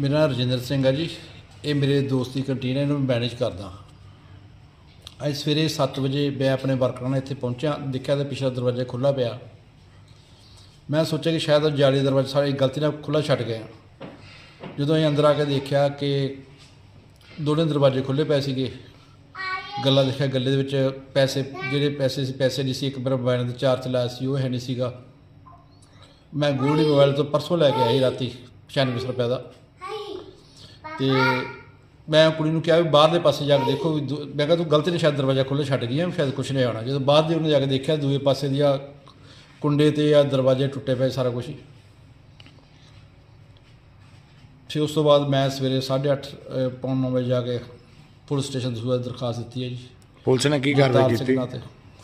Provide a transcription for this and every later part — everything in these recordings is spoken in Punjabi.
ਮੇਰਾ ਨਾਮ ਰਜਿੰਦਰ ਸਿੰਘ ਹੈ ਜੀ। ਇਹ ਮੇਰੇ ਦੋਸਤ ਦੀ ਕੰਟੀਨ ਹੈ, ਇਹਨੂੰ ਮੈਂ ਮੈਨੇਜ ਕਰਦਾ ਅੱਜ ਸਵੇਰੇ 7 ਵਜੇ ਮੈਂ ਆਪਣੇ ਵਰਕਰਾਂ ਨਾਲ ਇੱਥੇ ਪਹੁੰਚਿਆ, ਦੇਖਿਆ ਤਾਂ ਪਿਛਲਾ ਦਰਵਾਜ਼ਾ ਖੁੱਲਾ ਪਿਆ। ਮੈਂ ਸੋਚਿਆ ਕਿ ਸ਼ਾਇਦ ਉਹ ਜਾਲੀ ਦਰਵਾਜ਼ਾ ਸਾਰੇ ਗਲਤੀ ਨਾਲ ਖੁੱਲਾ ਛੱਡ ਗਏ ਆ। ਜਦੋਂ ਇਹ ਅੰਦਰ ਆ ਕੇ ਦੇਖਿਆ ਕਿ ਦੋਨੇ ਦਰਵਾਜ਼ੇ ਖੁੱਲੇ ਪਏ ਸੀਗੇ। ਗੱਲਾਂ ਦੇਖਿਆ, ਗੱਲੇ ਦੇ ਵਿੱਚ ਪੈਸੇ, ਜਿਹੜੇ ਪੈਸੇ ਸੀ, ਪੈਸੇ ਨਹੀਂ ਸੀ, ਇੱਕ ਮੇਰਾ ਮੋਬਾਈਲ ਦੇ ਚਾਰਜ ਲਾਇਆ ਸੀ, ਉਹ ਹੈ ਨਹੀਂ ਸੀਗਾ। ਮੈਂ ਗੋਲਡੀ ਮੋਬਾਈਲ ਤੋਂ ਪਰਸੋਂ ਲੈ ਕੇ ਆਈ ਰਾਤੀ 96 ਰੁਪਏ ਦਾ। ਤੇ ਮੈਂ ਕੁੜੀ ਨੂੰ ਕਿਹਾ ਵੀ ਬਾਹਰਲੇ ਪਾਸੇ ਜਾ ਕੇ ਦੇਖੋ ਵੀ ਦੂ- ਮੈਂ ਕਿਹਾ ਤੂੰ ਗਲਤੀ ਨਾਲ ਸ਼ਾਇਦ ਦਰਵਾਜ਼ਾ ਖੁੱਲ੍ਹਾ ਛੱਡ ਗਈ ਹੈ ਸ਼ਾਇਦ ਕੁਛ ਨਹੀਂ ਆਉਣਾ। ਜਦੋਂ ਬਾਅਦ ਦੇ ਉਹਨੇ ਜਾ ਕੇ ਦੇਖਿਆ ਦੂਏ ਪਾਸੇ ਦੀਆਂ ਕੁੰਡੇ ਤੇ ਆ ਦਰਵਾਜ਼ੇ ਟੁੱਟੇ ਪਏ ਸਾਰਾ ਕੁਝ ਫਿਰ ਉਸ ਤੋਂ ਬਾਅਦ ਮੈਂ ਸਵੇਰੇ 8:30 ਪੌਣ ਨੌ ਵਜੇ ਜਾ ਕੇ ਪੁਲਿਸ ਸਟੇਸ਼ਨ ਦਸੂਆ ਦਰਖਾਸਤ ਦਿੱਤੀ ਹੈ ਜੀ। ਪੁਲਿਸ ਨੇ ਕੀ ਕਾਰਵਾਈ ਕੀਤੀ? ਨਾਂ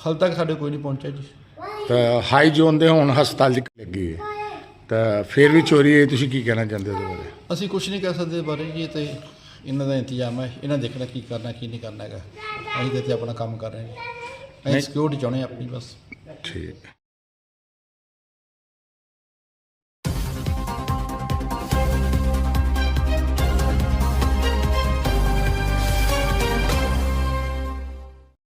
ਹਾਲ ਤੱਕ ਸਾਡੇ ਕੋਈ ਨਹੀਂ ਪਹੁੰਚਿਆ ਜੀ। ਹਾਈ ਜ਼ੋਨ ਦੇ ਹੁਣ ਹਸਪਤਾਲ 'ਚ ਲੱਗੀ ਹੈ। ਤਾਂ ਫਿਰ ਵੀ ਚੋਰੀ ਹੈ ਤੁਸੀਂ ਕੀ ਕਹਿਣਾ ਚਾਹੁੰਦੇ ਹੋ ਇਹਦੇ ਬਾਰੇ? ਅਸੀਂ ਕੁਝ ਨਹੀਂ ਕਹਿ ਸਕਦੇ ਬਾਰੇ ਜੀ ਇਹ ਤੇ ਇਹਨਾਂ ਦਾ ਇੰਤਜ਼ਾਮ ਹੈ ਇਹਨਾਂ ਦੇਖਣਾ ਕੀ ਕਰਨਾ ਕੀ ਨਹੀਂ ਕਰਨਾ ਹੈਗਾ। ਅਸੀਂ ਤੇ ਇੱਥੇ ਆਪਣਾ ਕੰਮ ਕਰ ਰਹੇ ਹਾਂ। ਅਸੀਂ ਸਿਕਿਉਰਿਟੀ ਚਾਹੁੰਦੇ ਹਾਂ ਆਪਣੀ ਬਸ। ਠੀਕ।